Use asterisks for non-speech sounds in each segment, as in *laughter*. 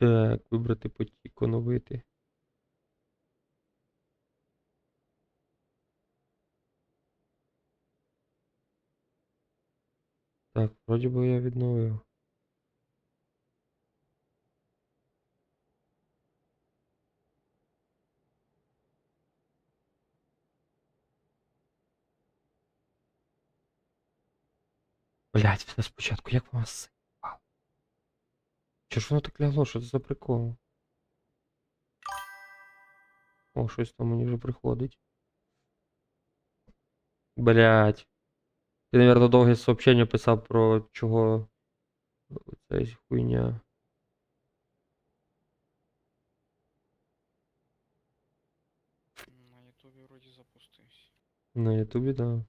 Так, вибрати потік, оновити. Так, вроді би я відновив. Блять, все спочатку, як вас сипало? Чого ж воно так лягло? Що це за прикол? О, щось там мені вже приходить. Блять. Ти, наверное, довге сообщення писав про чого ця хуйня. На ютубі вроді запустився. На Ютубі, да.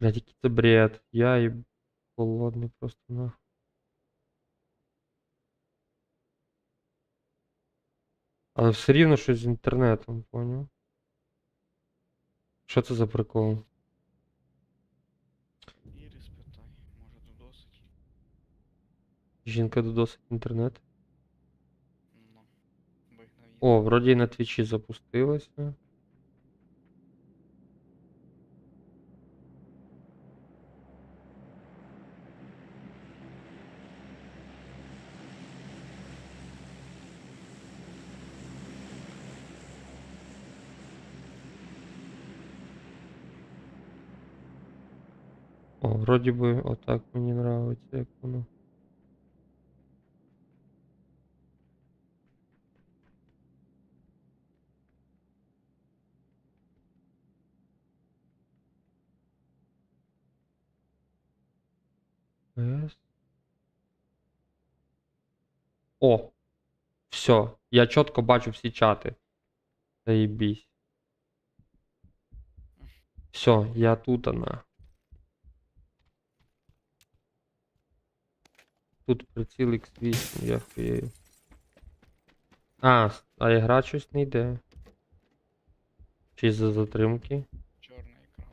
Блядь, який це бред. Я і голодний просто нахуй. Але все рівно щось з інтернетом, поняв? Що це за прикол? Ірис питай, може додосить. Жінка додосить інтернет. Ну, вигнав її. О, вроді і на твічі запустилося. Вроді би отак мені нравиться, як воно. О! Все, я чітко бачу всі чати. Заебись. Все, я тут она. Тут приціл X8, я хуєю. А, а ігра щось не йде. Чи за затримки? Чорний екран.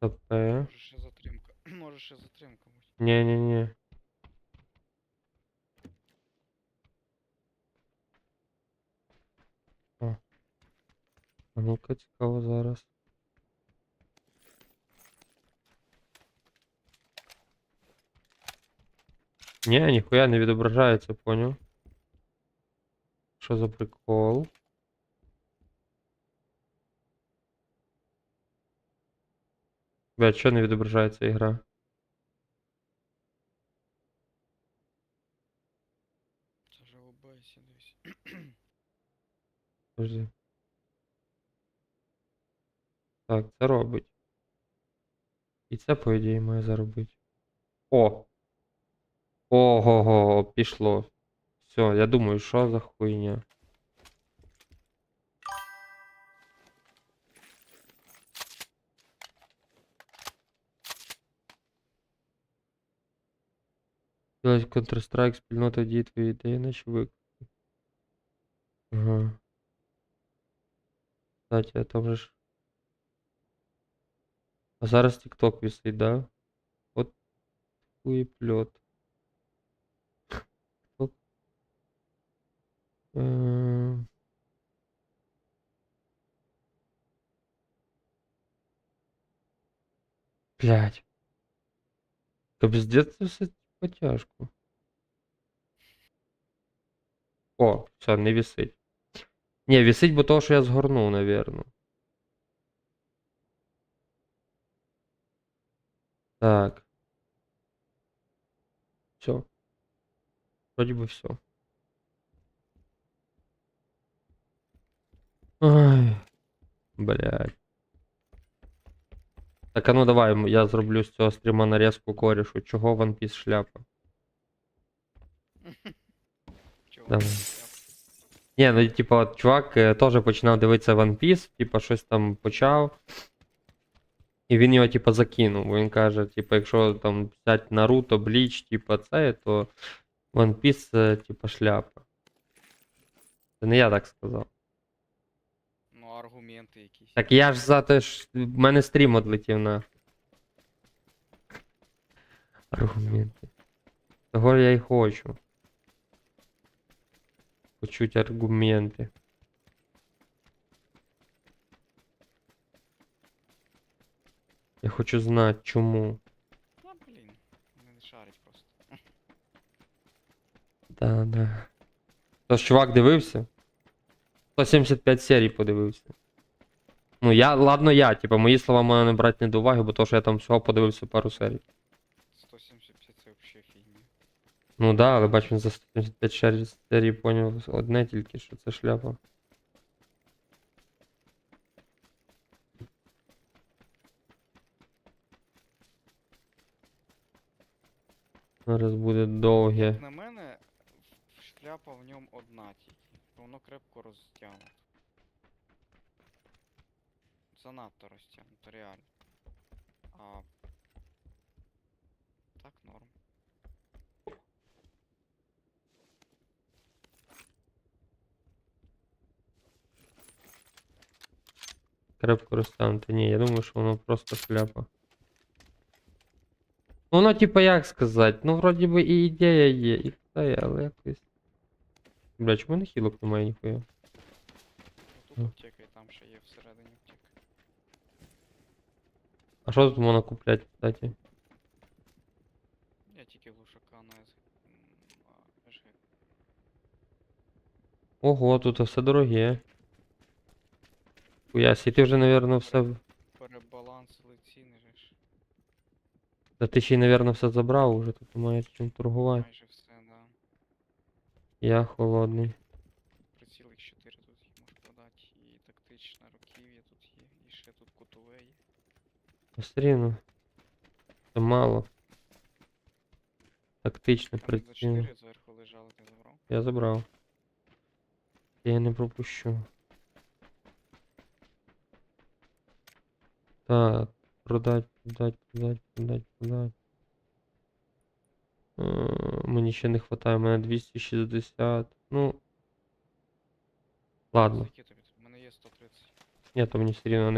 ТП. Може ще затримка. *clears throat* Може ще затримка бути. Ні-ні-ні. А ну-ка цікаво зараз. Ні, ніхуя не відображається, поняв? Що за прикол? Бля, чого не відображається ігра? Це в OBS дивись. Подожди. Так, це робить. І це, по ідеї, має заробити. О! Ого-го, пішло. Все, я думаю, що за хуйня. Делать Counter-Strike, спільнота діє твої ідеї, наче ви. Ага. Кстати, а там же ж. А зараз TikTok висить, да? От хуєплет. Ем. Блядь. Капздец, це все потяжко. О, все, не висить. Ні, висить, бо того, що я згорнув, навірно. Так. Все. Вроді би все. Ай. Блядь. Так, а ну давай, я зроблю з цього стріма нарізку корішу. Чого One Piece шляпа? Давай. Ні, ну типа, чувак е, теж починав дивитися One Piece, типа щось там почав. І він його, типа, закинув. Він каже, типа, якщо там взяти Наруто, Бліч, типа, це, то One Piece, типа, шляпа. Це не я так сказав. Ну, аргументи якісь. Так я ж за те ж. В мене стрім одлетів на. Аргументи. Того я і хочу. Почуть аргументи. Я хочу знати, чому. А, блін, не шарить просто. Да, да. Тож чувак дивився? 175 серій подивився. Ну, я, ладно, я, типа, мої слова можна не брати не до уваги, бо то, що я там всього подивився пару серій. 175 це взагалі фігня. Ну да, але бач, він за 175 шер- серій поняв одне тільки, що це шляпа. Зараз буде довге. Як на мене, шляпа в ньому одна тільки. Воно крепко розтягнуто. Занадто розтягнуто, реально. А так норм. Крепко розтягнути. Ні, я думаю, що воно просто шляпа. Ну, Воно, типа, як сказати, ну, вроді би і ідея є, і все, є, але якось. Бля, чому не хілок немає ніхуя? Ну, Тут А що тут можна купляти, кстати? Я тільки глушака на СГ. Ого, тут все дороге. Хуясі, ти вже, напевно, все. Перебалансили ціни ж. Та ти ще й, напевно, все забрав, уже тут немає чим торгувати. Майже все, да. Я холодний. Ну, Все рівно. Це мало. Тактичне Там за приціл. 4 зверху лежали, ти забрав. Я забрав. Я не пропущу. Так, продать, продать, продать, продать, продать. Е, Мені ще не вистачає, у мене 260. Ну. Ладно. Скільки тобі? У мене є 130. Ні, то мені все рівно не